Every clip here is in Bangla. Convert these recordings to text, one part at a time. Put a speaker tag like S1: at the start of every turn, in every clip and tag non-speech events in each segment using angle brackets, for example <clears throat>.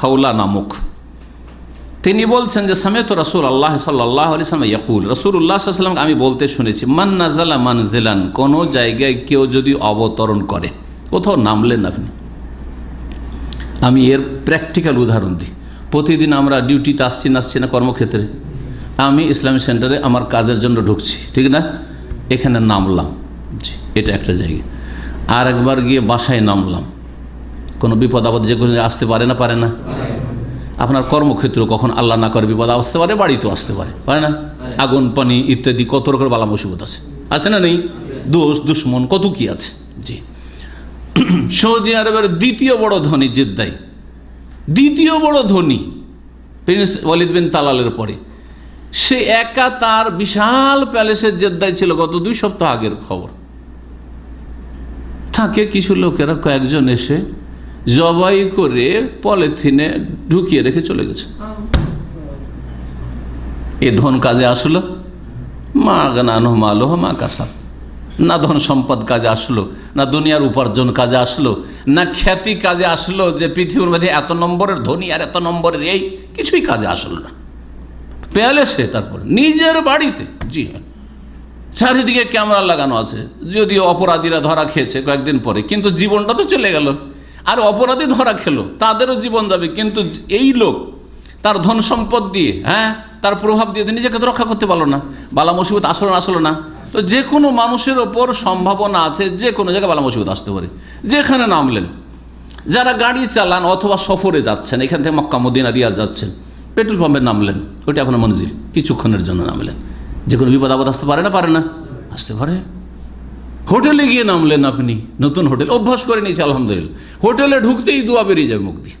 S1: খাউলা নামক। তিনি বলছেন যে সমেত রসুল আল্লাহ সাল্লাহ আলিয়াম ইয়াকুল রসুল্লাহ সাল্লাম আমি বলতে শুনেছি, মান নাজালা মান জেলান কোনো জায়গায় কেউ যদি অবতরণ করে। কোথাও নামলেন আপনি। আমি এর প্র্যাকটিক্যাল উদাহরণ দিই। প্রতিদিন আমরা ডিউটিতে আসছি না আসছি না কর্মক্ষেত্রে। আমি ইসলামী সেন্টারে আমার কাজের জন্য ঢুকছি, ঠিক না? এখানে নামলাম। এটা একটা জায়গা। আর একবার গিয়ে বাসায় নামলাম। কোনো বিপদ আপদ যে কোনো আসতে পারে না পারে না। আপনার কর্মক্ষেত্র কখন আল্লাহ না করে বিপদ আসতে পারে, বাড়িতেও আসতে পারে পারে না? আগুন, পানি ইত্যাদি কত রকমের বালা মুসিবত আছে। আছে না নেই? দোষ, দুশ্মন, কত কি আছে? জি। সৌদি আরবের দ্বিতীয় বড় ধনী জেদ্দাই। দ্বিতীয় বড় ধনী প্রিন্স ওয়ালিদ বিন তালালের পরে। সে একা তার বিশাল প্যালেসের জেদ্দায় ছিল গত দুই সপ্তাহ আগের খবর। থাকে কিছু লোকেরা, কয়েকজন এসে জবাই করে পলিথিনে ঢুকিয়ে রেখে চলে গেছে। এ ধন কাজে আসলো। মা গানানো মালো মা কাসাব। না ধন সম্পদ কাজে আসলো, না দুনিয়ার উপার্জন কাজে আসলো, না খ্যাতি কাজে আসলো যে পৃথিবীর মধ্যে এত নম্বরের ধনী আর এত নম্বরের এই কিছুই কাজে আসলো না। পেয়ালে সে তারপরে, নিজের বাড়িতে, জি হ্যাঁ চারিদিকে ক্যামেরা লাগানো আছে, যদিও অপরাধীরা ধরা খেয়েছে কয়েকদিন পরে, কিন্তু জীবনটা তো চলে গেল। আর অপরাধী ধরা খেলো, তাদেরও জীবন যাবে। কিন্তু এই লোক, তার ধন সম্পদ দিয়ে হ্যাঁ তার প্রভাব দিয়ে নিজেকে তো রক্ষা করতে পারল না। বালা মুসিবত আসলো না আসলো না। তো যে কোনো মানুষের ওপর সম্ভাবনা আছে, যে কোনো জায়গায় বালা মুসিবত আসতে পারে। যেখানে নামলেন, যারা গাড়ি চালান অথবা সফরে যাচ্ছেন, এখান থেকে মক্কা, মদিনা রিয়াজ যাচ্ছেন, পেট্রোল পাম্পে নামলেন। ওইটা আপনার মঞ্জিল, কিছুক্ষণের জন্য নামলেন। যে কোনো বিপদ আপদ আসতে পারে না পারে না। আসতে পারে। হোটেলে গিয়ে নামলেন আপনি, নতুন হোটেল, অভ্যাস করে নিয়েছে, আলহামদুলিল্লাহ। হোটেলে ঢুকতেই দোয়া বেরিয়ে যাবে মুখ দিয়ে।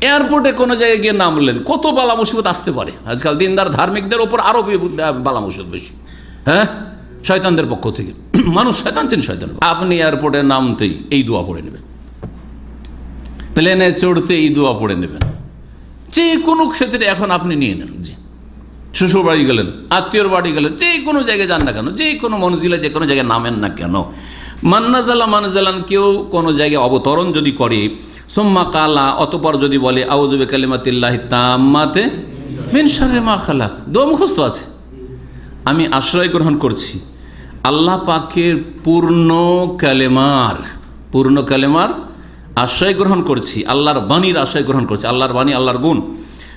S1: এয়ারপোর্টে কোনো জায়গায় গিয়ে নামলেন, কত বালা মুসিবত আসতে পারে। আজকাল দিনদার ধার্মিকদের ওপর আরও বালা মুসিবত বেশি। হ্যাঁ? শয়তানদের পক্ষ থেকে। <clears throat> মানুষ শয়তান চেন শয়তান আপনি এয়ারপোর্টে নামতেই এই দোয়া পড়ে নেবেন। প্লেনে চড়তে এই দোয়া পড়ে নেবেন। যে কোনো ক্ষেত্রে এখন আপনি নিয়ে নেন। জি। শ্বশুর বাড়ি গেলেন, আত্মীয়র বাড়ি গেলেন, যে কোনো জায়গায় যান না কেন, যে কোনো মনজিলে, যে কোনো জায়গায় নামেন না কেন। মান্নাজালা মানজালান কেউ কোনো জায়গায় অবতরণ যদি করে, সোম্মা কালা, অতপর যদি বলে আউজবে কালিমাতিল্লাহ তাম্মাতে মিনসারে মা খালা দো মুখস্থ আছে। আমি আশ্রয় গ্রহণ করছি। আল্লাহ পাকের পূর্ণ কালেমার পূর্ণ কালেমার আশ্রয় গ্রহণ করছি। আল্লাহর বাণীর আশ্রয় গ্রহণ করছি। আল্লাহর বাণী, আল্লাহর গুণ।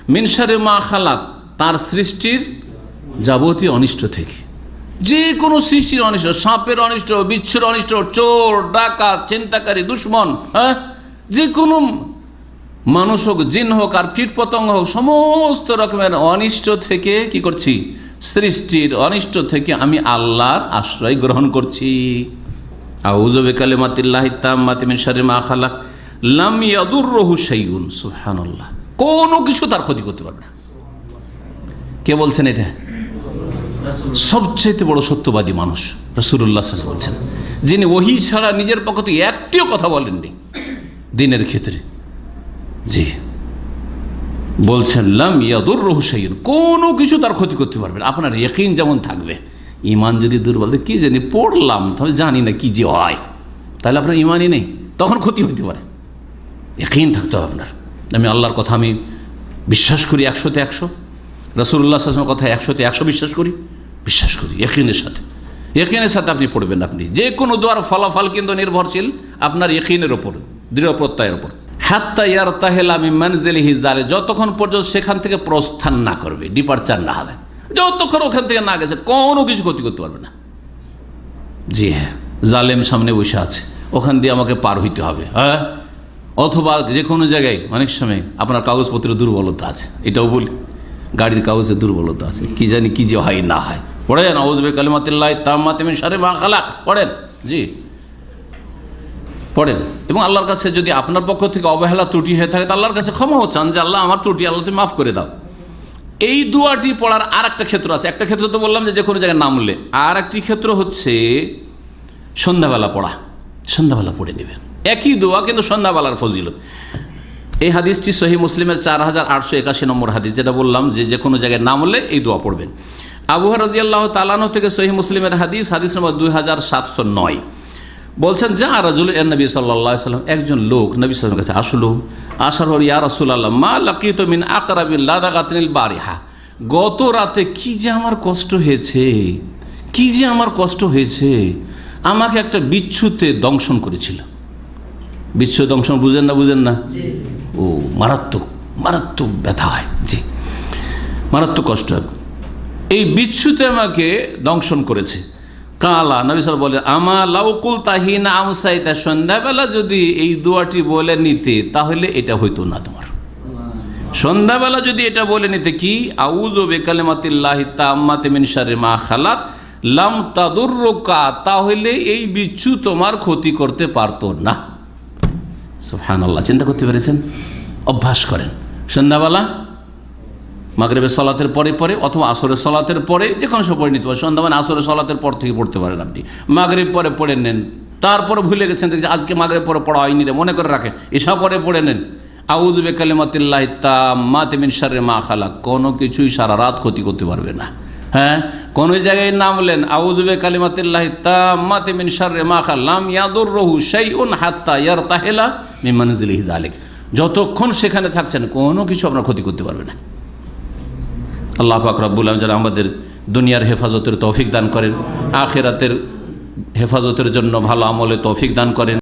S1: মিনসারে মা খালাক। তার সৃষ্টির যাবতীয় অনিষ্ট থেকে। যে কোনো সৃষ্টির অনিষ্ট, সাপের অনিষ্ট বিচ্ছুর অনিষ্ট, চোর ডাকা চিন্তাকারী দুশ্মন হ্যাঁ? যে কোনো মানুষ হোক, জিন হোক, আর কীট পতঙ্গ হোক, সমস্ত রকমের অনিষ্ট থেকে কি করছি? সৃষ্টির অনিষ্ট থেকে আমি আল্লাহর আশ্রয় গ্রহণ করছি। রহু কোনো কিছু তার ক্ষতি করতে পারবে না। কে বলছেন এটা? সবচাইতে বড় সত্যবাদী মানুষ রসুল্লাহ বলছেন। যিনি ওহি ছাড়া নিজের পক্ষ থেকে একটিও কথা বলেননি। দিনের ক্ষেত্রে। জি। বলছেন, লাম ইয়াদুর রহুসাইন কোনো কিছু তার ক্ষতি করতে পারবে না। আপনার একিন যেমন থাকবে ইমান যদি দুর্বল কি জানি পড়লাম, তাহলে জানি না কি যে হয়। তাহলে আপনার ইমানই নেই। তখন ক্ষতি হতে পারে। একিন থাকতে হবে আপনার। আমি আল্লাহর কথা আমি বিশ্বাস করি একশোতে একশো। রসুল্লাহ আসলামের কথা একশোতে একশো বিশ্বাস করি? বিশ্বাস করি একিনের সাথে। একিনের সাথে আপনি পড়বেন আপনি। যে কোনো দোয়ার ফলাফল কিন্তু নির্ভরশীল আপনার একিনের ওপর, দৃঢ় প্রত্যয়ের ওপর। হাত্তা ইয়ার তাহেলা আমি মানজেলি হিজদারে যতক্ষণ পর্যন্ত সেখান থেকে প্রস্থান না করবে, ডিপার্চার না হবে। যতক্ষণ ওখান থেকে না গেছে, কোনো কিছু ক্ষতি করতে পারবে না। জি হ্যাঁ জালেম সামনে বসে আছে। ওখান দিয়ে আমাকে পার হইতে হবে হ্যাঁ? অথবা যে কোনো জায়গায়, অনেক সময় আপনার কাগজপত্রের দুর্বলতা আছে, এটাও বলি। গাড়ির কাগজে দুর্বলতা আছে। কি জানি কি যে হয়, না হয়। পড়েন আউজবে কালিমাতিল্লাহ তাম্মাতিমিন সারে মা খালা পড়েন, জি। পড়েন। এবং আল্লাহর কাছে যদি আপনার পক্ষ থেকে অবহেলা ত্রুটি হয়ে থাকে, তো আল্লাহর কাছে ক্ষমাও চান যে, আল্লাহ আমার ত্রুটি আল্লাহ তুমি মাফ করে দাও। এই দুয়াটি পড়ার আর একটা ক্ষেত্র আছে। একটা ক্ষেত্র তো বললাম যে যে কোনো জায়গায় নামলে আর একটি ক্ষেত্র হচ্ছে সন্ধ্যাবেলা পড়া। সন্ধ্যাবেলা পড়ে নেবেন। একই দোয়া কিন্তু সন্ধ্যাবেলার ফজিলত। এই হাদিসটি সহি মুসলিমের চার হাজার আটশো একাশি নম্বর হাদিস, যেটা বললাম যে যে কোনো জায়গায় নামলে এই দোয়া পড়বেন। আবুহা রাজি আল্লাহ তালানো থেকে সহি মুসলিমের হাদিস হাদিস নম্বর দুই হাজার সাতশো নয়। বলছেন, যা রাজুল নবী সাল্লাহ সাল্লাম একজন লোক নবী সাল্লাম কাছে আসলো। আসার পর ইয়া রাসুল আল্লাহ মা লাকিত মিন আকরাবিল্লা দাগাতিনিল বারিহা। গত রাতে কি যে আমার কষ্ট হয়েছে, কি যে আমার কষ্ট হয়েছে, আমাকে একটা বিচ্ছুতে দংশন করেছিল। বিচ্ছু দংশন বুঝেন না বুঝেন না? ও মারাত্মক মারাত্মক ব্যথা হয় জি। মারাত্মক কষ্ট। এই বিচ্ছুতে আমাকে দংশন করেছে। কালা, নবী সাল বলে আমা লাউকুল তাহিনা আমসাইতা সন্ধ্যাবেলা যদি এই দোয়াটি বলে নিতে, তাহলে এটা হইতো না তোমার। সন্ধ্যাবেলা যদি এটা বলে নিতে, কি? আউজ ও বেকালেমাতিল্লাহি তাম্মাতে মিন শারে মা খালাক, লাম তাদুর্রকা, তাহলে এই বিচ্ছু তোমার ক্ষতি করতে পারতো না। সুফহান আল্লাহ চিন্তা করতে পেরেছেন? অভ্যাস করেন। সন্ধ্যাবেলা, মাগরেবের সলাতের পরে পরে অথবা আসরের সলাতের পরে যে কোনো সময় পড়ে নিতে পারেন সন্ধ্যা মানে আসরের সলাতের পর থেকে পড়তে পারেন আপনি। মাগরেব পরে পড়ে নেন। তারপরে ভুলে গেছেন দেখছি আজকে মাগরেব পরে পড়া হয়নি রে, মনে করে রাখেন। এসা পরে পড়ে নেন। আউজবে কালিমাতিল্লাহ তাম্মাতে তেমিন শারে মা খালা কোনো কিছুই সারা রাত ক্ষতি করতে পারবে না। হ্যাঁ? কোন জায়গায় নামলেন আউজবে কালিমাতিল্লাহ ইয়াদুর রহু সেই হাত্তা ইয়ার আলেক যতক্ষণ সেখানে থাকছেন, কোনো কিছু আপনার ক্ষতি করতে পারবে না। আল্লাহ পাক রব্বুল আলম যেন আমাদের দুনিয়ার হেফাজতের তৌফিক দান করেন, আখেরাতের হেফাজতের জন্য ভালো আমলে তৌফিক দান করেন।